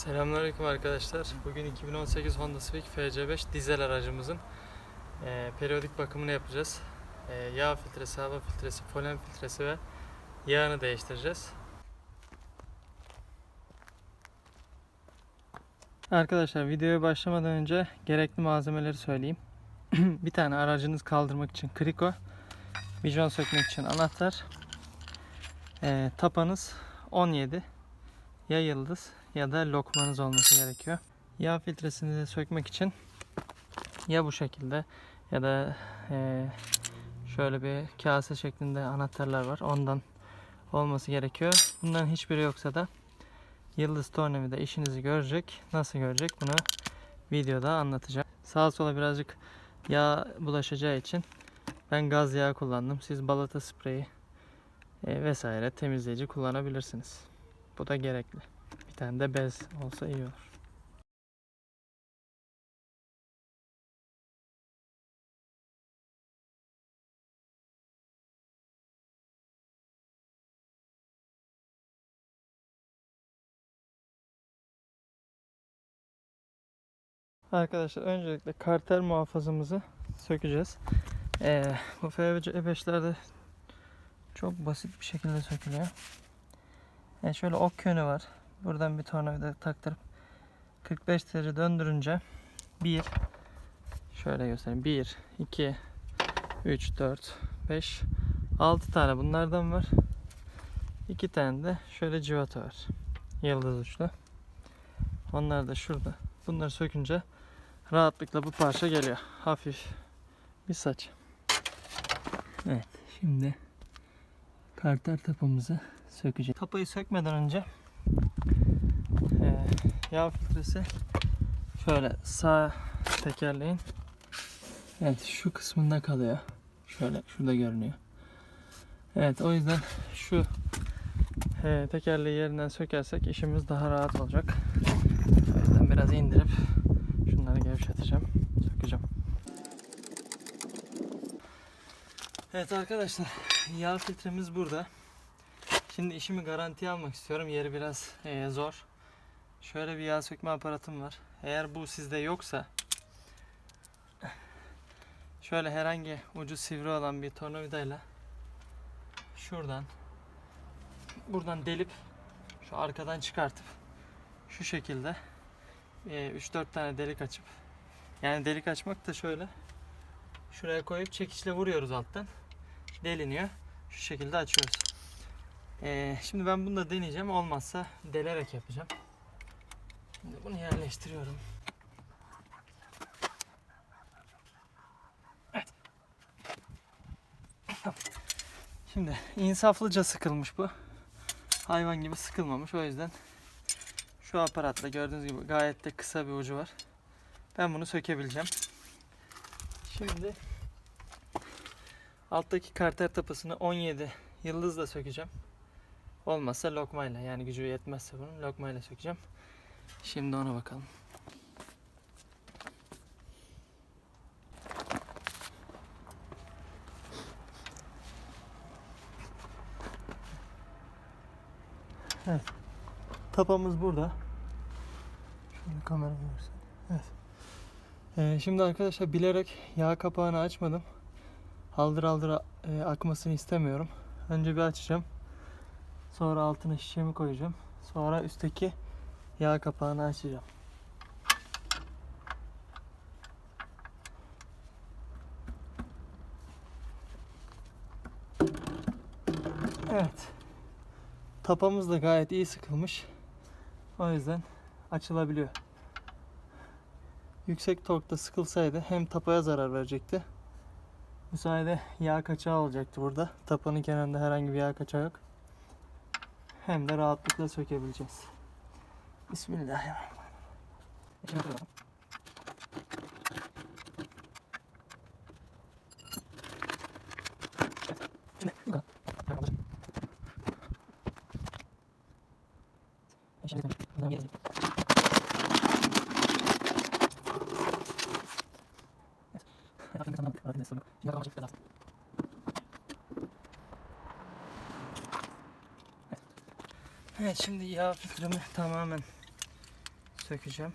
Selamünaleyküm arkadaşlar. Bugün 2018 Honda Civic FC5 dizel aracımızın eee, periyodik bakımını yapacağız. Eee, yağ filtresi, hava filtresi, polen filtresi ve yağını değiştireceğiz. Arkadaşlar videoya başlamadan önce gerekli malzemeleri söyleyeyim. bir tane aracınız kaldırmak için kriko, bijon sökmek için anahtar, eee, tapanız 17, ya yıldız ya da lokmanız olması gerekiyor. Yağ filtresini de sökmek için ya bu şekilde ya da eee, şöyle bir kase şeklinde anahtarlar var. Ondan olması gerekiyor. Bunların hiçbiri yoksa da yıldız tornavida işinizi görecek. Nasıl görecek bunu videoda anlatacağım. Sağa sola birazcık yağ bulaşacağı için ben gaz yağı kullandım. Siz balata spreyi e, vesaire temizleyici kullanabilirsiniz. Bu da gerekli. Bir tane de bez olsa iyi olur. Arkadaşlar öncelikle karter muhafazamızı sökeceğiz. Ee, bu F5'lerde çok basit bir şekilde sökülüyor. Yani şöyle ok yönü var. Buradan bir tornavida taktırıp 45 derece döndürünce 1 şöyle göstereyim. 1 2 3 4 5 6 tane bunlardan var. 2 tane de şöyle civata var. Yıldız uçlu. Onlar da şurada. Bunları sökünce rahatlıkla bu parça geliyor. Hafif bir saç. Evet, şimdi karter tapamızı sökeceğiz. Tapayı sökmeden önce eee, yağ filtresi şöyle sağ tekerleğin evet şu kısmında kalıyor. Şöyle şurada görünüyor. Evet o yüzden şu eee, tekerleği yerinden sökersek işimiz daha rahat olacak. O yüzden biraz indirip şunları gevşeteceğim. Sökeceğim. Evet arkadaşlar yağ filtremiz burada. Şimdi işimi garantiye almak istiyorum. Yeri biraz eee, zor. Şöyle bir yağ sökme aparatım var. Eğer bu sizde yoksa şöyle herhangi ucu sivri olan bir tornavidayla şuradan buradan delip şu arkadan çıkartıp şu şekilde eee, 3-4 tane delik açıp yani delik açmak da şöyle şuraya koyup çekiçle vuruyoruz alttan deliniyor şu şekilde açıyoruz Eee, şimdi ben bunu da deneyeceğim olmazsa delerek yapacağım Şimdi bunu yerleştiriyorum. Evet. Şimdi insaflıca sıkılmış bu. Hayvan gibi sıkılmamış. O yüzden şu aparatla gördüğünüz gibi gayet de kısa bir ucu var. Ben bunu sökebileceğim. Şimdi alttaki karter tapasını 17 yıldızla sökeceğim. Olmazsa lokmayla yani gücü yetmezse bunun lokmayla sökeceğim. Şimdi ona bakalım. Evet. Tapamız burada. Şöyle kamera görsün. Evet. Ee, şimdi arkadaşlar bilerek yağ kapağını açmadım. Haldır haldır e, akmasını istemiyorum. Önce bir açacağım. Sonra altına şişemi koyacağım. Sonra üstteki yağ kapağını açacağım. Evet. Tapamız da gayet iyi sıkılmış. O yüzden açılabiliyor. Yüksek torkta sıkılsaydı hem tapaya zarar verecekti. Bu sayede yağ kaçağı olacaktı burada. Tapanın kenarında herhangi bir yağ kaçağı yok. Hem de rahatlıkla sökebileceğiz. Bismillahirrahmanirrahim. Evet şimdi yağ filtremi tamamen sökeceğim.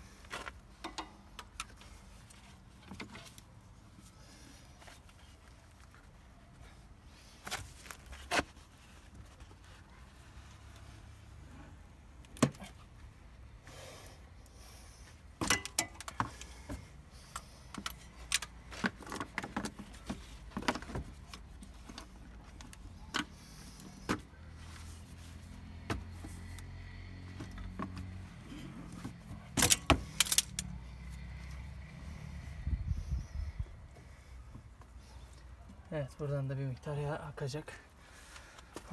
Evet buradan da bir miktar yağ akacak.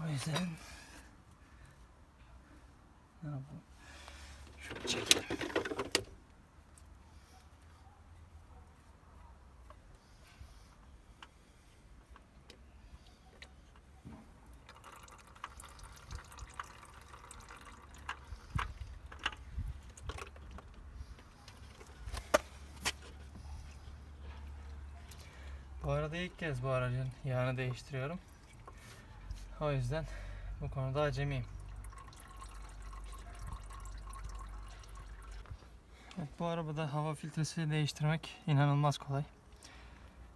O yüzden ne yapalım? Şöyle çekelim. Arada ilk kez bu aracın yağını değiştiriyorum. O yüzden bu konuda acemiyim. Evet, bu arabada hava filtresi değiştirmek inanılmaz kolay.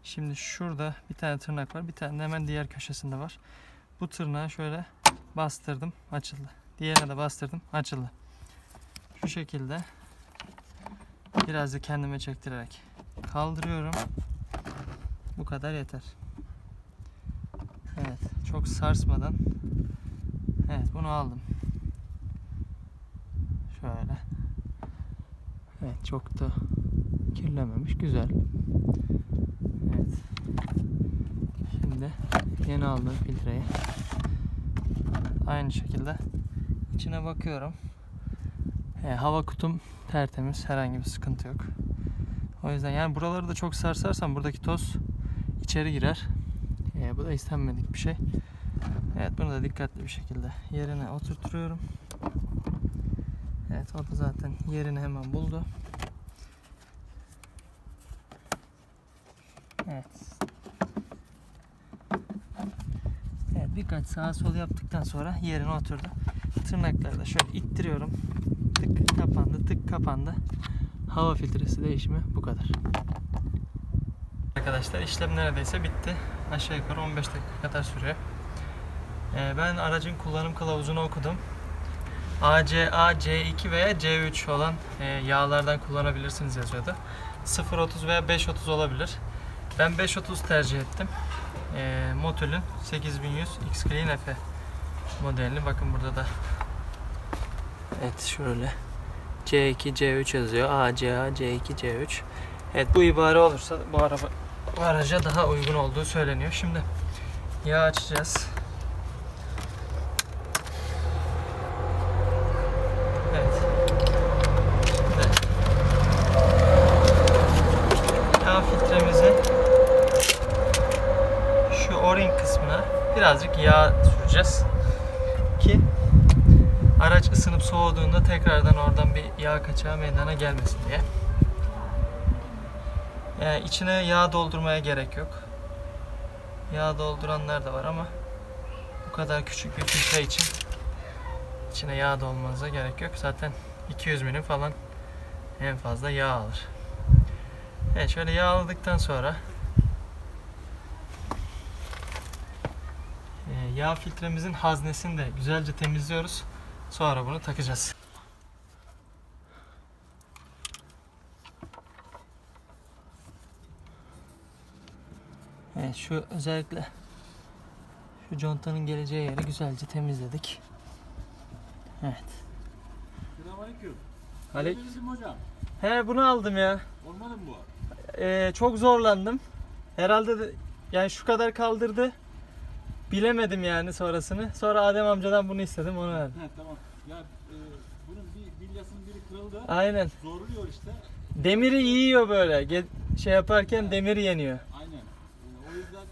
Şimdi şurada bir tane tırnak var. Bir tane de hemen diğer köşesinde var. Bu tırnağı şöyle bastırdım, açıldı. Diğerine de bastırdım, açıldı. Şu şekilde biraz da kendime çektirerek kaldırıyorum. Bu kadar yeter. Evet, çok sarsmadan. Evet, bunu aldım. Şöyle. Evet, çok da kirlenmemiş, güzel. Evet. Şimdi yeni aldığım filtreyi aynı şekilde içine bakıyorum. E, hava kutum tertemiz, herhangi bir sıkıntı yok. O yüzden yani buraları da çok sarsarsam buradaki toz içeri girer. Ee, bu da istenmedik bir şey. Evet bunu da dikkatli bir şekilde yerine oturtuyorum. Evet o da zaten yerini hemen buldu. Evet. Evet birkaç sağa sol yaptıktan sonra yerine oturdu. Tırnakları da şöyle ittiriyorum. Tık kapandı, tık kapandı. Hava filtresi değişimi bu kadar. Arkadaşlar işlem neredeyse bitti. Aşağı yukarı 15 dakika kadar sürüyor. Ee, ben aracın kullanım kılavuzunu okudum. ACA, C2 veya C3 olan e, yağlardan kullanabilirsiniz yazıyordu. 0.30 veya 5.30 olabilir. Ben 5.30 tercih ettim. E, Motul'ün 8100 X Clean F modelini. Bakın burada da Evet şöyle C2, C3 yazıyor. ACA, C2, C3. Evet bu ibare olursa bu araba araca daha uygun olduğu söyleniyor. Şimdi yağ açacağız. Evet. Şimdi yağ şu o-ring kısmına birazcık yağ süreceğiz ki araç ısınıp soğuduğunda tekrardan oradan bir yağ kaçağı meydana gelmesin. Yani içine yağ doldurmaya gerek yok. Yağ dolduranlar da var ama bu kadar küçük bir filtre için içine yağ dolmanıza gerek yok. Zaten 200 milim falan en fazla yağ alır. Evet şöyle yağladıktan sonra e, yağ filtremizin haznesini de güzelce temizliyoruz. Sonra bunu takacağız. Evet şu özellikle şu contanın geleceği yeri güzelce temizledik. Evet. Selamünaleyküm. Alek. Hocam. He bunu aldım ya. Olmadı mı bu? Ee, çok zorlandım. Herhalde de, yani şu kadar kaldırdı. Bilemedim yani sonrasını. Sonra Adem amcadan bunu istedim onu verdim. He tamam. Ya e, bunun bir bilyasının biri kırıldı. Aynen. Zorluyor işte. Demiri yiyor böyle. Ge- şey yaparken demir yeniyor. Aynen. E, o yüzden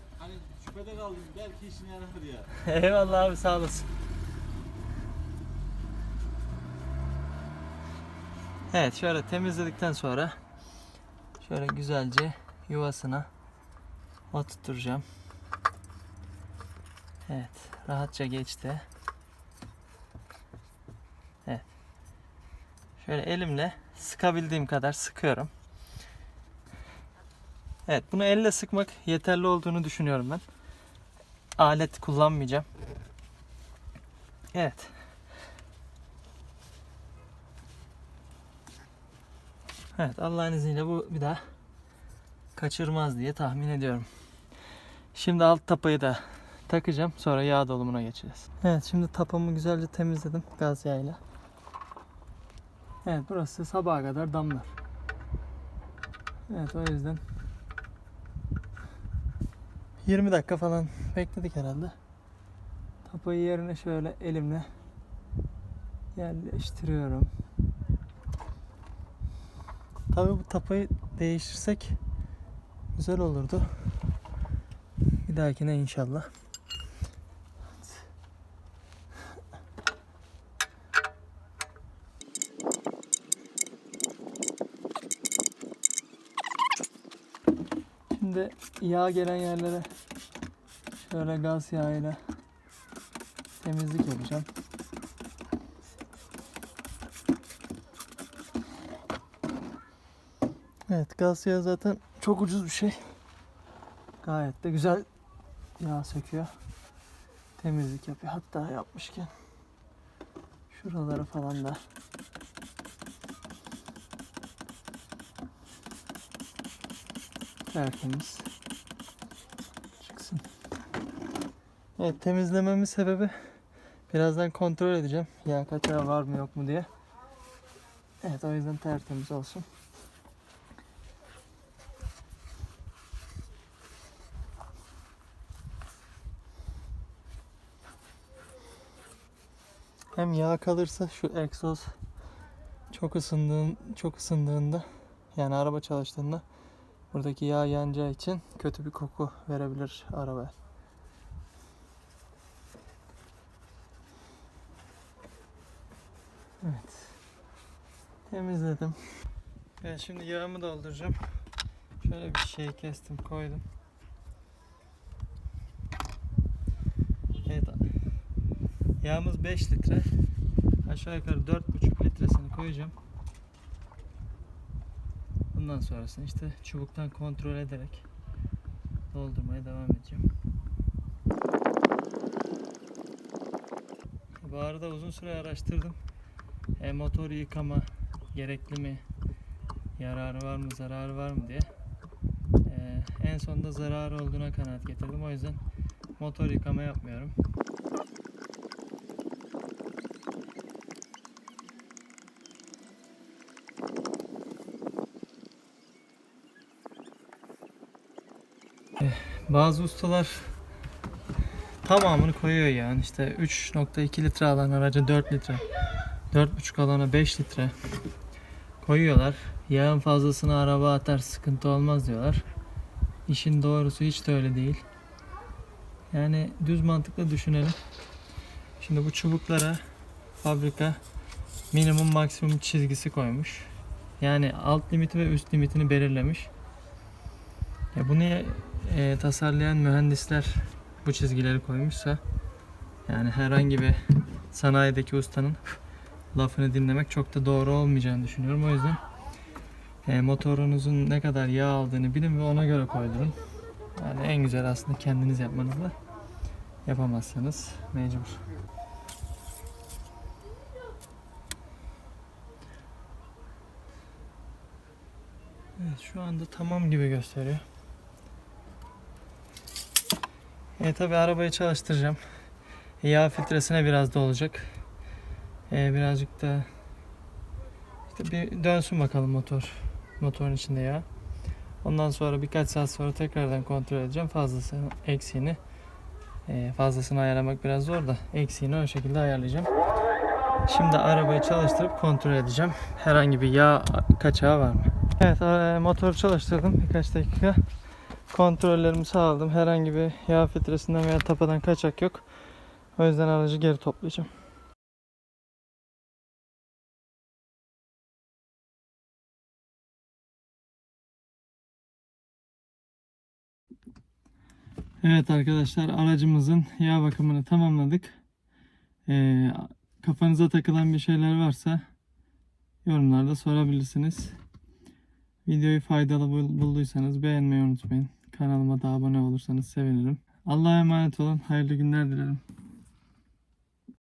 şüphede kaldım. Belki işine yarar ya. Eyvallah abi sağ olasın. Evet şöyle temizledikten sonra şöyle güzelce yuvasına oturtacağım. Evet rahatça geçti. Evet. Şöyle elimle sıkabildiğim kadar sıkıyorum. Evet bunu elle sıkmak yeterli olduğunu düşünüyorum ben. Alet kullanmayacağım. Evet. Evet Allah'ın izniyle bu bir daha kaçırmaz diye tahmin ediyorum. Şimdi alt tapayı da takacağım. Sonra yağ dolumuna geçeceğiz. Evet şimdi tapamı güzelce temizledim gaz yağıyla. Evet burası sabaha kadar damlar. Evet o yüzden 20 dakika falan bekledik herhalde. Tapayı yerine şöyle elimle yerleştiriyorum. Tabii bu tapayı değiştirsek güzel olurdu. Bir dahakine inşallah. Şimdi yağ gelen yerlere şöyle gaz yağıyla temizlik yapacağım. Evet gaz yağı zaten çok ucuz bir şey. Gayet de güzel yağ söküyor. Temizlik yapıyor. Hatta yapmışken şuraları falan da tertemiz çıksın. Evet temizlememin sebebi birazdan kontrol edeceğim. Yağ kaçağı var mı yok mu diye. Evet o yüzden tertemiz olsun. Hem yağ kalırsa şu egzoz çok ısındığın çok ısındığında yani araba çalıştığında buradaki yağ yanacağı için kötü bir koku verebilir arabaya. Evet. Temizledim. Evet şimdi yağımı dolduracağım. Şöyle bir şey kestim koydum. Evet. Yağımız 5 litre. Aşağı yukarı 4,5 litresini koyacağım. Bundan sonrasını işte çubuktan kontrol ederek doldurmaya devam edeceğim. Bu arada uzun süre araştırdım. E, motor yıkama gerekli mi? Yararı var mı, zararı var mı diye. E, en sonunda zararı olduğuna kanaat getirdim. O yüzden motor yıkama yapmıyorum. Bazı ustalar tamamını koyuyor yani işte 3.2 litre alan araca 4 litre 4.5 alana 5 litre koyuyorlar. Yağın fazlasını araba atar sıkıntı olmaz diyorlar. İşin doğrusu hiç de öyle değil. Yani düz mantıkla düşünelim. Şimdi bu çubuklara fabrika minimum maksimum çizgisi koymuş. Yani alt limiti ve üst limitini belirlemiş. Ya bunu e, tasarlayan mühendisler bu çizgileri koymuşsa yani herhangi bir sanayideki ustanın lafını dinlemek çok da doğru olmayacağını düşünüyorum. O yüzden e, motorunuzun ne kadar yağ aldığını bilin ve ona göre koydurun. Yani en güzel aslında kendiniz yapmanızla yapamazsanız mecbur. Evet şu anda tamam gibi gösteriyor. E tabi arabayı çalıştıracağım. Yağ filtresine biraz da olacak. E, birazcık da işte bir dönsün bakalım motor. Motorun içinde yağ. Ondan sonra birkaç saat sonra tekrardan kontrol edeceğim. Fazlasını, eksiğini. E, fazlasını ayarlamak biraz zor da eksiğini o şekilde ayarlayacağım. Şimdi arabayı çalıştırıp kontrol edeceğim. Herhangi bir yağ kaçağı var mı? Evet e, motoru çalıştırdım birkaç dakika. Kontrollerimi sağladım. Herhangi bir yağ filtresinden veya tapadan kaçak yok. O yüzden aracı geri toplayacağım. Evet arkadaşlar aracımızın yağ bakımını tamamladık. Ee, kafanıza takılan bir şeyler varsa yorumlarda sorabilirsiniz. Videoyu faydalı bul- bulduysanız beğenmeyi unutmayın. Kanalıma da abone olursanız sevinirim. Allah'a emanet olun. Hayırlı günler dilerim.